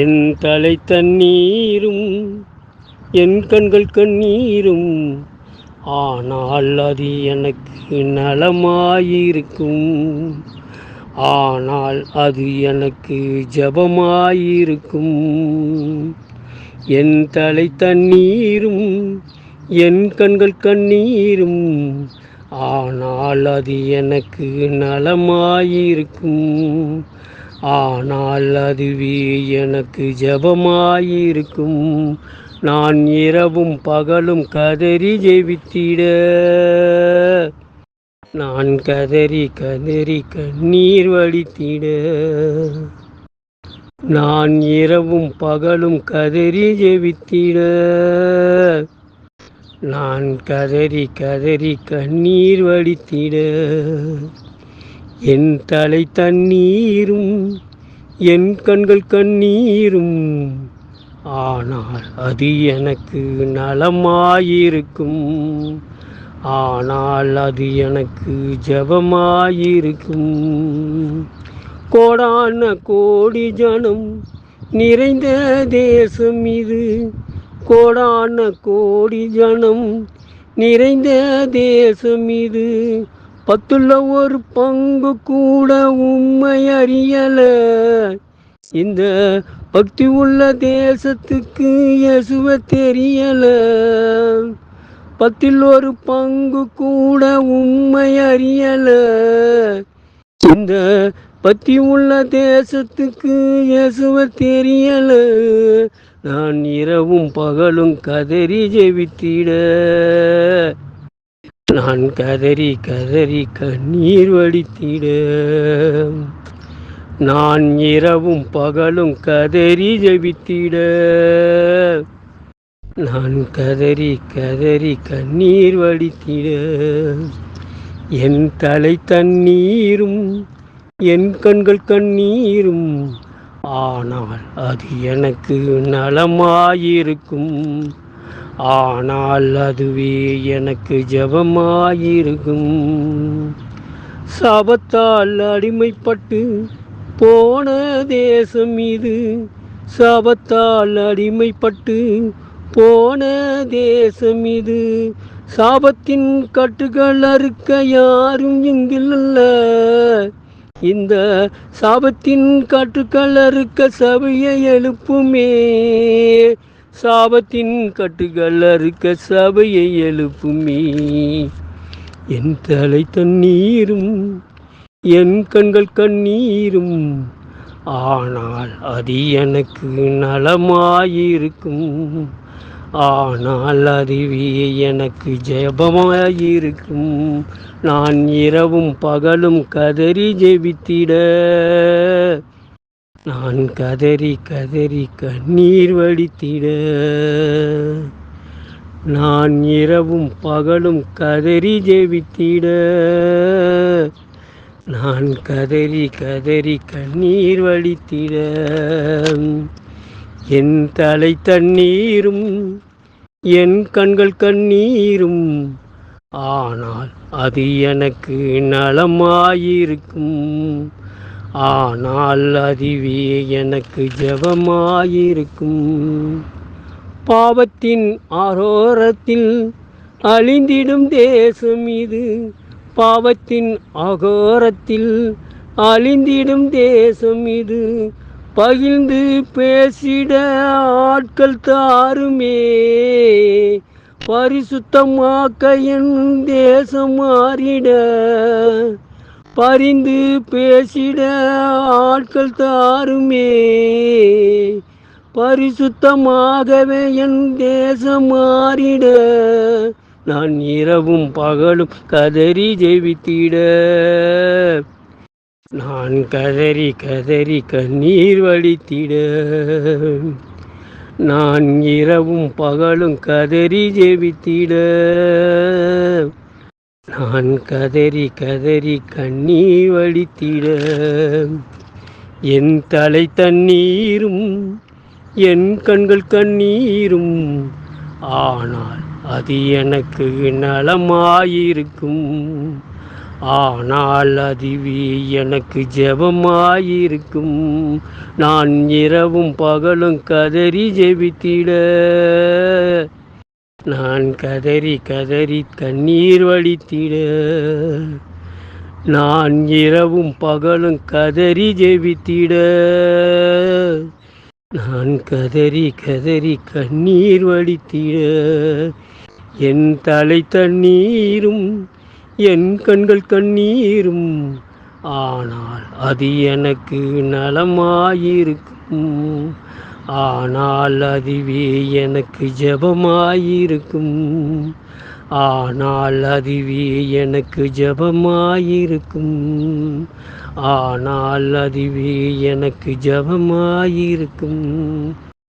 என் தலை தண்ணீரும் என் கண்கள் கண்ணீரும் ஆனால் அது எனக்கு நலமாயிருக்கும். ஆனால் அது எனக்கு ஜபமாயிருக்கும். என் தலை தண்ணீரும் என் கண்கள் கண்ணீரும் ஆனால் அது எனக்கு நலமாயிருக்கும். ஆனால் அதுவே எனக்கு ஜபமாயிருக்கும். நான் இரவும் பகலும் கதறி ஜெபித்திட. நான் கதறி கதறி கண்ணீர் வடித்திட. நான் இரவும் பகலும் கதறி ஜெபித்திட. நான் கதறி கதறி கண்ணீர் வடித்திட. என் தலை தண்ணீரும் என் கண்கள் கண்ணீரும். ஆனால் அது எனக்கு நலமாயிருக்கும். ஆனால் அது எனக்கு ஜபமாயிருக்கும். கோடான கோடி ஜனம் நிறைந்த தேசம் இது. கோடான கோடி ஜனம் நிறைந்த தேசம் இது. பத்துல ஒரு பங்கு கூட உண்மை அறியல. இந்த பக்தி உள்ள தேசத்துக்கு இயேசுவ தெரியல. பத்தில் ஒரு பங்கு கூட உண்மை அறியல. இந்த பத்தி உள்ள தேசத்துக்கு இயேசுவ தெரியல. நான் இரவும் பகலும் கதறி ஜெபித்திட. நான் கதறி கதறி கண்ணீர் வடித்திட நான் இரவும் பகலும் கதறி ஜெபித்திட நான் கதறி கதறி கண்ணீர் வடித்திட என் தலை தண்ணீரும் என் கண்கள் கண்ணீரும் ஆனால் அது எனக்கு நலமாயிருக்கும். ஆனால் அதுவே எனக்கு ஜபமாயிருக்கும். சாபத்தால் அடிமைப்பட்டு போன தேசம் இது. சாபத்தால் அடிமைப்பட்டு போன தேசம் இது. சாபத்தின் கட்டுகள் அறுக்க யாரும் இங்கில்ல இந்த சாபத்தின் கட்டுக்கள் அறுக்க சபையை எழுப்புமே. சாபத்தின் கட்டுகள் அறுக்க சபையை எழுப்புமே என் தலை தண்ணீரும் என் கண்கள் கண்ணீரும் ஆனால் அது எனக்கு நலமாயிருக்கும். ஆனால் அதுவே எனக்கு ஜெபமாயிருக்கும். நான் இரவும் பகலும் கதறி ஜெபித்திட. நான் கதறி கதறி கண்ணீர் வடித்திட. நான் இரவும் பகலும் கதறி ஜெபித்திட. நான் கதறி கதறி கண்ணீர் வடித்திட. என் தலை தண்ணீரும் என் கண்கள் கண்ணீரும் ஆனால் அது எனக்கு நலமாயிருக்கும். ஆனால் அதுவே எனக்கு ஜபமாயிருக்கும். பாவத்தின் ஆரோரத்தில் அழிந்திடும் தேசம் இது. பாவத்தின் அகோரத்தில் அழிந்திடும் தேசம் இது. பகிர்ந்து பேசிட ஆட்கள் தாருமே. பரிசுத்தமாக்க என் தேசம் மாறிட. பரிந்து பேசிட ஆட்கள் தாருமே. பரிசுத்தமாகவே என் தேசம் மாறிட. நான் இரவும் பகலும் கதறி ஜெயித்திட நான் கதறி கதறி கண்ணீர் வடித்திட. நான் இரவும் பகலும் கதறி ஜெபித்திட. நான் கதறி கதறி கண்ணீர் வடித்திட என் தலை தண்ணீரும் என் கண்கள் கண்ணீரும் ஆனால் அது எனக்கு நலமாயிருக்கும். ஆனால் அதுவே எனக்கு ஜெபமாயிருக்கும். நான் இரவும் பகலும் கதறி ஜெபித்திட நான் கதறி கதறி கண்ணீர் வடித்திட நான் இரவும் பகலும் கதறி ஜெபித்திட. நான் கதறி கதறி கண்ணீர் வடித்திட என் தலை தண்ணீரும் என் கண்கள் கண்ணீரும் ஆனால் அது எனக்கு நலமாயிருக்கும். ஆனால் அதுவே எனக்கு ஜபமாயிருக்கும். ஆனால் அதுவே எனக்கு ஜபமாயிருக்கும். ஆனால் அதுவே எனக்கு ஜபமாயிருக்கும்.